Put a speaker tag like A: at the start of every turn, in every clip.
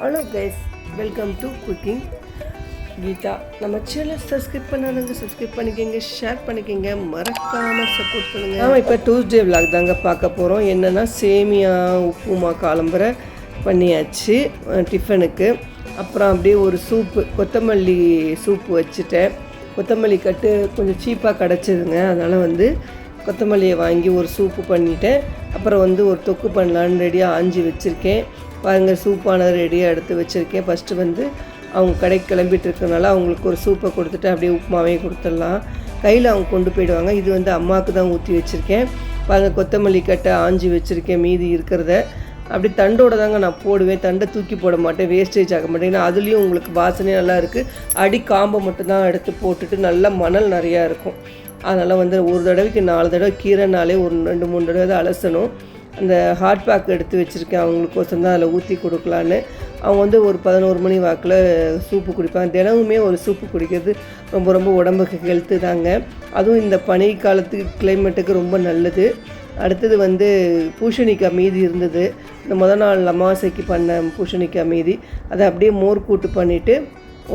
A: Hello guys welcome to cooking Geetha நம்ம channel subscribe பண்ணாதவங்க subscribe பண்ணிக்கோங்க ஷேர் பண்ணிக்கோங்க. மறக்காமல் சப்போர்ட் பண்ணுங்கள் ஆமாம் இப்போ டூஸ்டே விலாக் தாங்க பார்க்க போகிறோம் என்னென்னா சேமியா உப்புமா காலம்பரை பண்ணியாச்சு டிஃபனுக்கு அப்புறம் அப்படியே ஒரு சூப்பு கொத்தமல்லி சூப்பு வச்சுட்டேன். கொத்தமல்லி கட்டு கொஞ்சம் சீப்பாக கிடச்சிதுங்க. அதனால் வந்து கொத்தமல்லியை வாங்கி ஒரு சூப்பு பண்ணிட்டேன். அப்புறம் வந்து ஒரு தொக்கு பண்ணலான்னு ரெடியாக ஆஞ்சி வச்சுருக்கேன். பாருங்கள் சூப்பானது ரெடியாக எடுத்து வச்சுருக்கேன். ஃபஸ்ட்டு வந்து அவங்க கடைக்கு கிளம்பிட்டு இருக்கனால அவங்களுக்கு ஒரு சூப்பை கொடுத்துட்டு அப்படியே உப்புமாவையும் கொடுத்துடலாம். கையில் அவங்க கொண்டு போயிடுவாங்க. இது வந்து அம்மாவுக்கு தான் ஊற்றி வச்சுருக்கேன். பாருங்கள் கொத்தமல்லி கட்டை ஆஞ்சி வச்சுருக்கேன் மீதி இருக்கிறத. அப்படி தண்டோட தாங்க நான் போடுவேன். தண்டை தூக்கி போட மாட்டேன். வேஸ்டேஜ் ஆக மாட்டேன். அதுலேயும் உங்களுக்கு வாசனையும் நல்லா இருக்குது அடி காம்பை மட்டும்தான் எடுத்து போட்டுட்டு நல்லா மணல் நிறையா இருக்கும். அதனால் வந்து ஒரு தடவைக்கு நாலு தடவை கீரைனாலே ஒரு ரெண்டு மூணு தடவை தான் அலசணும். அந்த ஹாட் பேக் எடுத்து வச்சுருக்கேன். அவங்களுக்கு தான் அதில் ஊற்றி கொடுக்கலான்னு. அவங்க வந்து ஒரு பதினோரு மணி வாக்கில் சூப்பு குடிப்பாங்க. தினமுமே ஒரு சூப்பு குடிக்கிறது ரொம்ப ரொம்ப உடம்புக்கு ஹெல்த்து தாங்க. அதுவும் இந்த பனி காலத்துக்கு கிளைமேட்டுக்கு ரொம்ப நல்லது. அடுத்தது வந்து பூஷணிக்காய் மீதி இருந்தது. இந்த முத நாள் அமாவாசைக்கு பண்ண பூஷணிக்காய் மீதி. அதை அப்படியே மோர் கூட்டு பண்ணிவிட்டு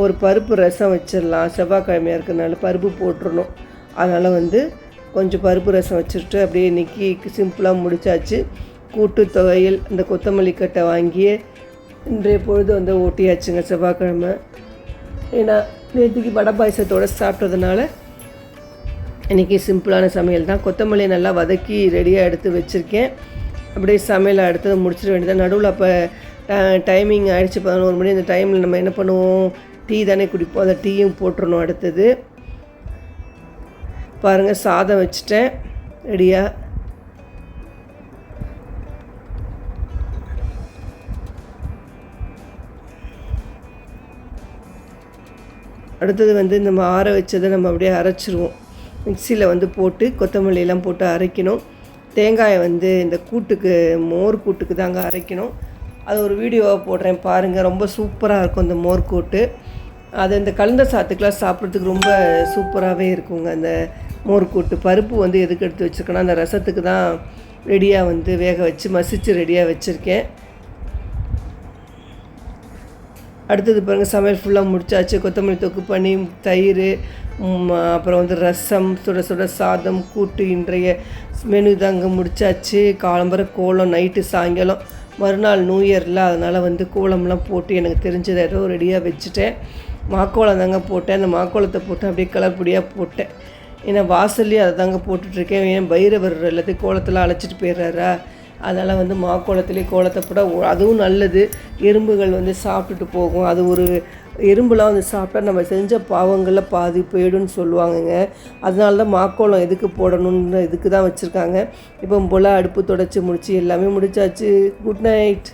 A: ஒரு பருப்பு ரசம் வச்சிடலாம். செவ்வாய்க்கிழமையாக இருக்கிறனால பருப்பு போட்டுருணும் அதனால் வந்து கொஞ்சம் பருப்பு ரசம் வச்சுட்டு அப்படியே இன்றைக்கி சிம்பிளாக முடிச்சாச்சு. கூட்டு தொகையில் இந்த கொத்தமல்லி கட்டை வாங்கி இன்றைய பொழுது வந்து ஓட்டியாச்சுங்க செவ்வாய்க்கிழமை. ஏன்னா நேற்றுக்கு வடை பாயசத்தோடு சாப்பிட்டதுனால இன்றைக்கி சிம்பிளான சமையல் தான். கொத்தமல்லியை நல்லா வதக்கி ரெடியாக எடுத்து வச்சுருக்கேன். அப்படியே சமையல் அடுத்தது முடிச்சிட வேண்டியதான் நடுவில் அப்போ டைமிங் ஆயிடுச்சு. பதினோரு மணி அந்த டைமில் நம்ம என்ன பண்ணுவோம்? டீ தானே குடிப்போம். அந்த டீயும் போட்டுருணும் அடுத்தது. பாருங்கள் சாதம் வச்சுட்டேன். ரெடியாக அடுத்தது வந்து நம்ம ஆற வச்சதை நம்ம அப்படியே அரைச்சிருவோம். மிக்சியில் வந்து போட்டு கொத்தமல்லியெல்லாம் போட்டு அரைக்கணும். தேங்காயை வந்து இந்த கூட்டுக்கு மோர் கூட்டுக்கு தாங்க அரைக்கணும். அது ஒரு வீடியோவை போடுறேன் பாருங்கள் ரொம்ப சூப்பராக இருக்கும் இந்த மோர் கூட்டு. அது இந்த கலந்த சாத்துக்கெலாம் சாப்பிட்றதுக்கு ரொம்ப சூப்பராகவே இருக்குங்க அந்த மோர் கூட்டு பருப்பு வந்து எதுக்கு எடுத்து வச்சுருக்கேன்னா அந்த ரசத்துக்கு தான் ரெடியாக வந்து வேக வச்சு மசிச்சு ரெடியாக வச்சுருக்கேன். அடுத்தது பாருங்கள் சமையல் ஃபுல்லாக முடிச்சாச்சு. கொத்தமல்லி தொக்கு பண்ணி தயிர் அப்புறம் வந்து ரசம் சுட சுட சாதம் கூட்டு இன்றைய மெனு தாங்க முடிச்சாச்சு. காலம்பர கோலம் நைட்டு சாயங்காலம் மறுநாள் நியூ இயரில் அதனால் வந்து கோலம்லாம் போட்டு எனக்கு தெரிஞ்சதை ஏதோ ரெடியாக வச்சுட்டேன். மாக்கோலம் தாங்க போட்டேன். அந்த மாக்கோளத்தை போட்டு அப்படியே கலர் பொடியாக போட்டேன். ஏன்னா வாசல்லையும் அதை தாங்க போட்டுட்ருக்கேன். ஏன் பைரவர் எல்லாத்தையும் கோலத்தில் அழைச்சிட்டு போயிடுறாரா? அதனால் வந்து மாக்கோலத்திலே கோலத்தை போட அதுவும் நல்லது. எறும்புகள் வந்து சாப்பிட்டுட்டு போகும். அது ஒரு எறும்புலாம் வந்து சாப்பிட்டா நம்ம செஞ்ச பாவங்களில் பாதி போயிடும்னு சொல்லுவாங்கங்க. அதனால தான் மாக்கோலம் எதுக்கு போடணும்னு இதுக்கு தான் வச்சுருக்காங்க. இப்போ போல் அடுப்பு தொடச்சி முடிச்சு எல்லாமே முடிச்சாச்சு. Good night.